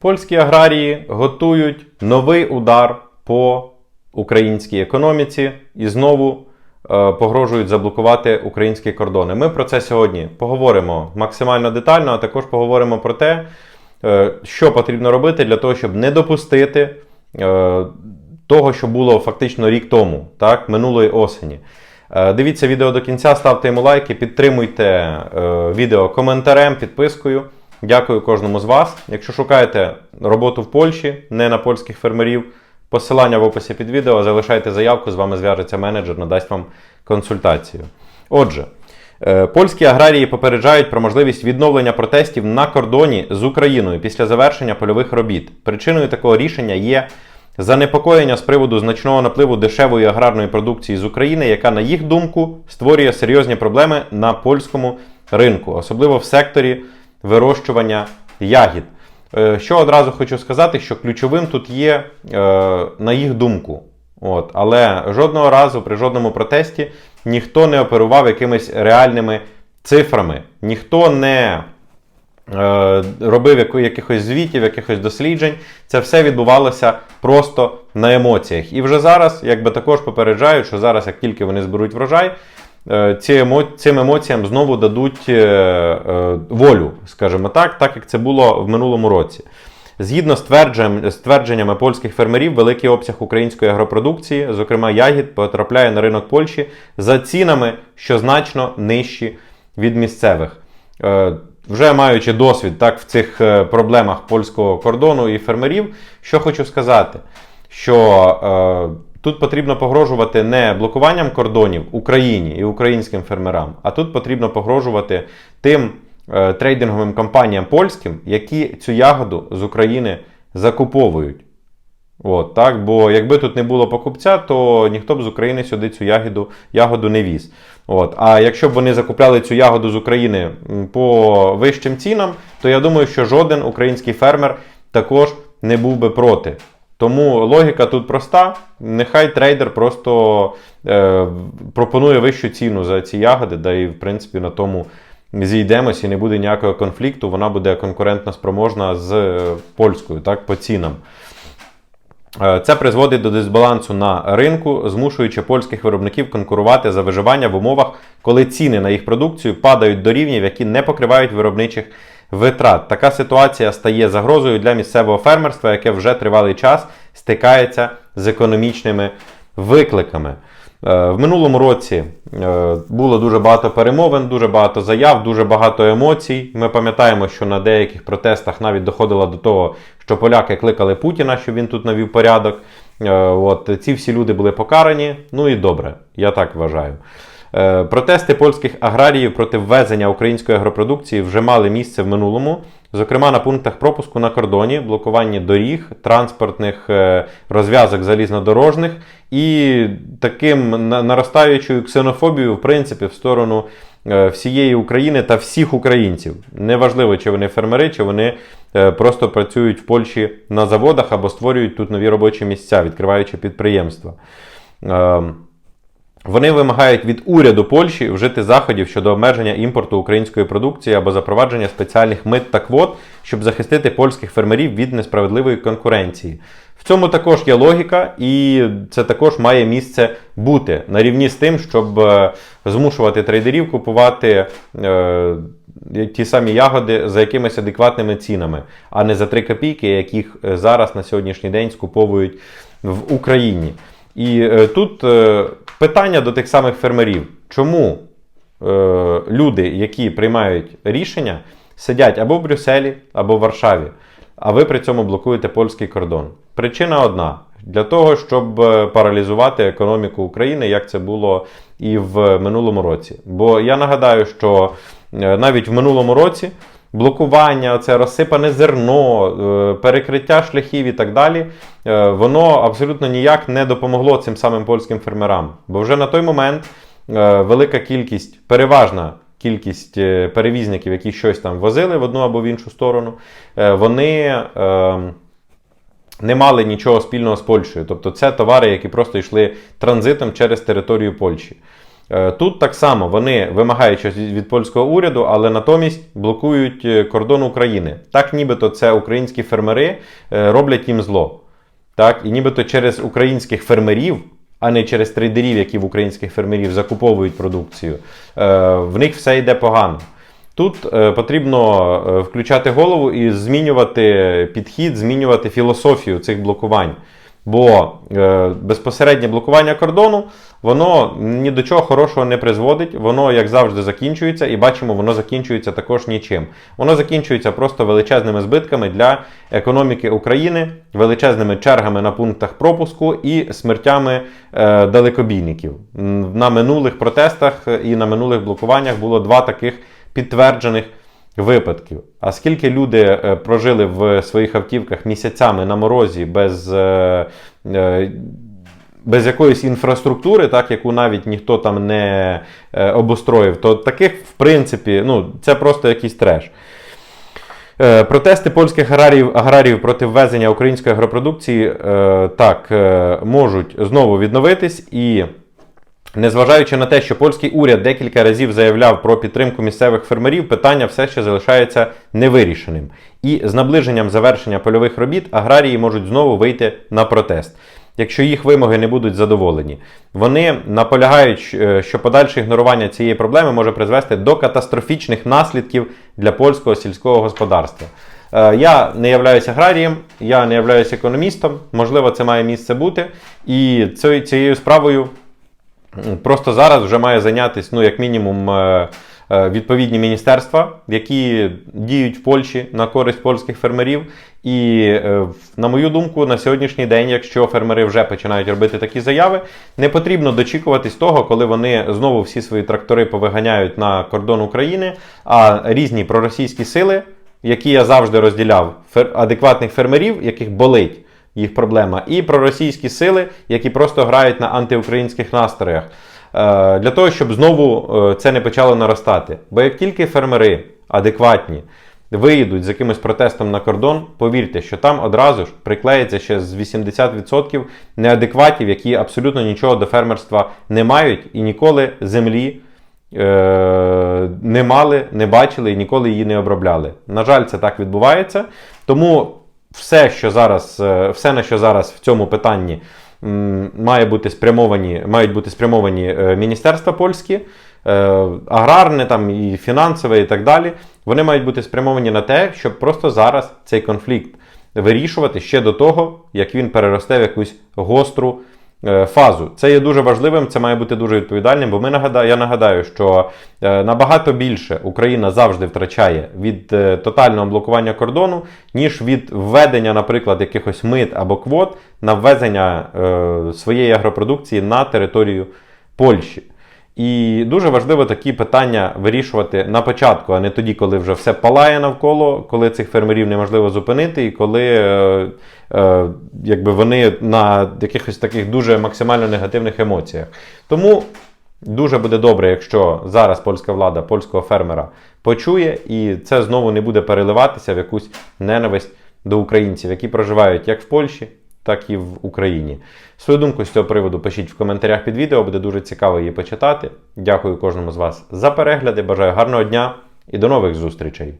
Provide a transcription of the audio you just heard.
Польські аграрії готують новий удар по українській економіці і знову е, погрожують заблокувати українські кордони. Ми про це сьогодні поговоримо максимально детально, а також поговоримо про те, е, що потрібно робити для того, щоб не допустити е, того, що було фактично рік тому, так, минулої осені. Е, Дивіться відео до кінця, ставте йому лайки, підтримуйте е, відео коментарем, підпискою. Дякую кожному з вас. Якщо шукаєте роботу в Польщі, не на польських фермерів, посилання в описі під відео, залишайте заявку, з вами зв'яжеться менеджер, надасть вам консультацію. Отже, е, польські аграрії попереджають про можливість відновлення протестів на кордоні з Україною після завершення польових робіт. Причиною такого рішення є занепокоєння з приводу значного напливу дешевої аграрної продукції з України, яка, на їх думку, створює серйозні проблеми на польському ринку, особливо в секторі вирощування ягід. Е, Що одразу хочу сказати, що ключовим тут є, е, на їх думку. От, але жодного разу при жодному протесті ніхто не оперував якимись реальними цифрами, ніхто не е, робив якихось звітів, якихось досліджень. Це все відбувалося просто на емоціях. І вже зараз, якби також попереджають, що зараз, як тільки вони зберуть врожай. Цим емоціям знову дадуть е, е, волю, скажімо так, так як це було в минулому році. Згідно з твердженням- з твердженнями польських фермерів, великий обсяг української агропродукції, зокрема ягід, потрапляє на ринок Польщі за цінами, що значно нижчі від місцевих. Е, Вже маючи досвід так, в цих е, проблемах польського кордону і фермерів, що хочу сказати, що е, тут потрібно погрожувати не блокуванням кордонів Україні і українським фермерам, а тут потрібно погрожувати тим е, трейдинговим компаніям польським, які цю ягоду з України закуповують. От, так? Бо якби тут не було покупця, то ніхто б з України сюди цю ягоду, ягоду не віз. От. А якщо б вони закупляли цю ягоду з України по вищим цінам, то я думаю, що жоден український фермер також не був би проти. Тому логіка тут проста. Нехай трейдер просто е, пропонує вищу ціну за ці ягоди, да і в принципі на тому зійдемось і не буде ніякого конфлікту. Вона буде конкурентно спроможна з е, польською, так, по цінам. Е, Це призводить до дисбалансу на ринку, змушуючи польських виробників конкурувати за виживання в умовах, коли ціни на їх продукцію падають до рівнів, які не покривають виробничих витрат. Така ситуація стає загрозою для місцевого фермерства, яке вже тривалий час стикається з економічними викликами. Е, В минулому році е, було дуже багато перемовин, дуже багато заяв, дуже багато емоцій. Ми пам'ятаємо, що на деяких протестах навіть доходило до того, що поляки кликали Путіна, щоб він тут навів порядок. Е, От ці всі люди були покарані. Ну і добре, я так вважаю. Е, Протести польських аграріїв проти ввезення української агропродукції вже мали місце в минулому, зокрема на пунктах пропуску на кордоні, блокуванні доріг, транспортних е, розв'язок залізнодорожних і таким наростаючою ксенофобією, в принципі, в сторону е, всієї України та всіх українців. Неважливо, чи вони фермери, чи вони просто працюють в Польщі на заводах або створюють тут нові робочі місця, відкриваючи підприємства. Вони вимагають від уряду Польщі вжити заходів щодо обмеження імпорту української продукції або запровадження спеціальних мит та квот, щоб захистити польських фермерів від несправедливої конкуренції. В цьому також є логіка, і це також має місце бути на рівні з тим, щоб е, змушувати трейдерів купувати е, ті самі ягоди за якимись адекватними цінами, а не за 3 копійки, яких е, зараз на сьогоднішній день скуповують в Україні. І е, тут е, питання до тих самих фермерів: чому е, люди, які приймають рішення, сидять або в Брюсселі, або в Варшаві, а ви при цьому блокуєте польський кордон? Причина одна: для того, щоб е, паралізувати економіку України, як це було і в минулому році. Бо я нагадаю, що е, навіть в минулому році. Блокування, це розсипане зерно, е, перекриття шляхів і так далі, е, воно абсолютно ніяк не допомогло цим самим польським фермерам. Бо вже на той момент е, велика кількість, переважна кількість перевізників, які щось там возили в одну або в іншу сторону, вони е, не мали нічого спільного з Польщею. Тобто це товари, які просто йшли транзитом через територію Польщі. Е, Тут так само вони вимагають щось від польського уряду, але натомість блокують е, кордон України. Так, нібито це українські фермери е, роблять їм зло. Так, і нібито через українських фермерів, а не через трейдерів, які в українських фермерів закуповують продукцію, в них все йде погано. Тут потрібно включати голову і змінювати підхід, змінювати філософію цих блокувань. Бо е, безпосереднє блокування кордону, воно ні до чого хорошого не призводить, воно, як завжди, закінчується, і бачимо, воно закінчується також нічим. Воно закінчується просто величезними збитками для економіки України, величезними чергами на пунктах пропуску і смертями е, далекобійників. На минулих протестах і на минулих блокуваннях було два таких підтверджених випадків. А скільки люди е, прожили в своїх автівках місяцями на морозі без, е, е, без якоїсь інфраструктури, так, яку навіть ніхто там не обустроїв, то таких, в принципі, ну, це просто якийсь треш. Протести польських аграріїв, аграріїв проти ввезення української агропродукції так можуть знову відновитись і. Незважаючи на те, що польський уряд декілька разів заявляв про підтримку місцевих фермерів, питання все ще залишається невирішеним. І з наближенням завершення польових робіт аграрії можуть знову вийти на протест, якщо їх вимоги не будуть задоволені. Вони наполягають, е, що подальше ігнорування цієї проблеми може призвести до катастрофічних наслідків для польського сільського господарства. Е, Я не являюся аграрієм, я не являюся економістом. Можливо, це має місце бути. І цією- цією справою Просто зараз вже має зайнятися, ну, як мінімум, е, е, відповідні міністерства, які діють в Польщі на користь польських фермерів. І, е, на мою думку, на сьогоднішній день, якщо фермери вже починають робити такі заяви, не потрібно дочікуватись того, коли вони знову всі свої трактори повиганяють на кордон України, а різні проросійські сили, які я завжди розділяв, адекватних фермерів, яких болить їх проблема, і проросійські сили, які просто грають на антиукраїнських настроях. Е, Для того, щоб знову е, це не почало наростати. Бо як тільки фермери адекватні виїдуть з якимось протестом на кордон, повірте, що там одразу ж приклеїться ще з 80% неадекватів, які абсолютно нічого до фермерства не мають і ніколи землі е, не мали, не бачили і ніколи її не обробляли. На жаль, це так відбувається. Тому все, що зараз, е, все, на що зараз в цьому питанні має бути спрямовані, мають бути спрямовані е, міністерства польські, е, аграрне там і фінансове, і так далі. Вони мають бути спрямовані на те, щоб просто зараз цей конфлікт вирішувати ще до того, як він переросте в якусь гостру фазу. Це є дуже важливим, це має бути дуже відповідальним, бо ми нагадаю, я нагадаю, що е, набагато більше Україна завжди втрачає від е, тотального блокування кордону, ніж від введення, наприклад, якихось мит або квот на ввезення е, своєї агропродукції на територію Польщі. І дуже важливо такі питання вирішувати на початку, а не тоді, коли вже все палає навколо, коли цих фермерів неможливо зупинити, і коли е, е, якби вони на якихось таких дуже максимально негативних емоціях. Тому дуже буде добре, якщо зараз польська влада польського фермера почує, і це знову не буде переливатися в якусь ненависть до українців, які проживають як в Польщі, так і в Україні. Свою думку з цього приводу пишіть в коментарях під відео, буде дуже цікаво її почитати. Дякую кожному з вас за перегляди. Бажаю гарного дня і до нових зустрічей!